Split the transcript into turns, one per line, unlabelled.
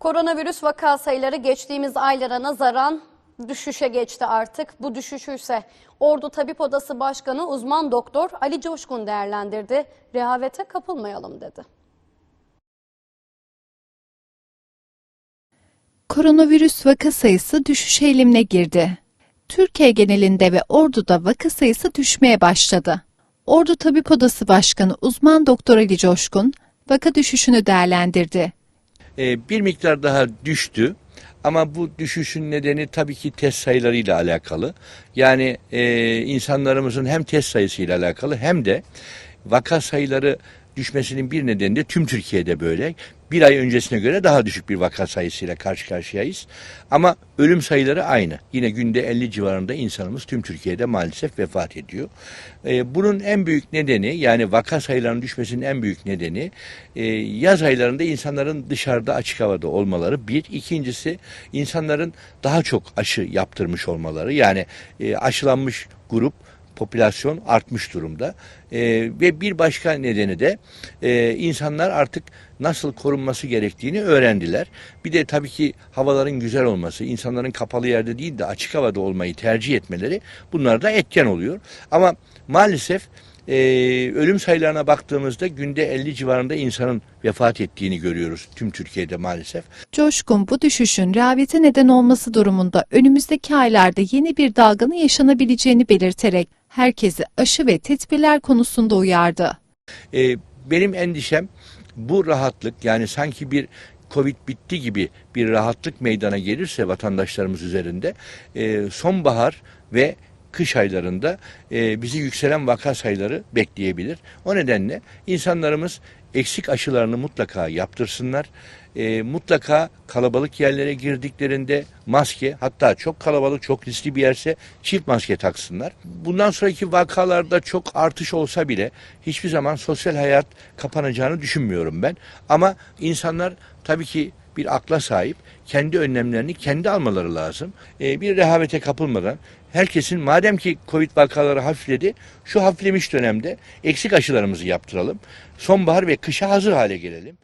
Koronavirüs vaka sayıları geçtiğimiz aylara nazaran düşüşe geçti artık. Bu düşüşü ise Ordu Tabip Odası Başkanı uzman doktor Ali Coşkun değerlendirdi. Rehavete kapılmayalım dedi.
Koronavirüs vaka sayısı düşüş eğilimine girdi. Türkiye genelinde ve Ordu'da vaka sayısı düşmeye başladı. Ordu Tabip Odası Başkanı uzman doktor Ali Coşkun vaka düşüşünü değerlendirdi.
E, bir miktar daha düştü. Ama bu düşüşün nedeni tabii ki test sayılarıyla alakalı. Yani e, insanlarımızın hem test sayısıyla alakalı hem de vaka sayıları düşmesinin bir nedeni de tüm Türkiye'de böyle. Bir ay öncesine göre daha düşük bir vaka sayısıyla karşı karşıyayız. Ama ölüm sayıları aynı. Yine günde 50 civarında insanımız tüm Türkiye'de maalesef vefat ediyor. E, bunun en büyük nedeni yani vaka sayılarının düşmesinin en büyük nedeni e, yaz aylarında insanların dışarıda açık havada olmaları. Bir. ikincisi insanların daha çok aşı yaptırmış olmaları. Yani e, aşılanmış grup popülasyon artmış durumda. Ee, ve bir başka nedeni de e, insanlar artık nasıl korunması gerektiğini öğrendiler. Bir de tabii ki havaların güzel olması, insanların kapalı yerde değil de açık havada olmayı tercih etmeleri bunlar da etken oluyor. Ama maalesef e, ölüm sayılarına baktığımızda günde 50 civarında insanın vefat ettiğini görüyoruz tüm Türkiye'de maalesef.
Coşkun bu düşüşün rehavete neden olması durumunda önümüzdeki aylarda yeni bir dalganın yaşanabileceğini belirterek herkesi aşı ve tedbirler konusunda uyardı.
E, benim endişem bu rahatlık yani sanki bir Covid bitti gibi bir rahatlık meydana gelirse vatandaşlarımız üzerinde e, sonbahar ve kış aylarında e, bizi yükselen vaka sayıları bekleyebilir. O nedenle insanlarımız eksik aşılarını mutlaka yaptırsınlar. E, mutlaka kalabalık yerlere girdiklerinde maske hatta çok kalabalık çok riskli bir yerse çift maske taksınlar. Bundan sonraki vakalarda çok artış olsa bile hiçbir zaman sosyal hayat kapanacağını düşünmüyorum ben. Ama insanlar tabii ki bir akla sahip kendi önlemlerini kendi almaları lazım. E, bir rehavete kapılmadan herkesin madem ki Covid vakaları hafifledi şu hafiflemiş dönemde eksik aşılarımızı yaptıralım. Sonbahar ve kışa hazır hale gelelim.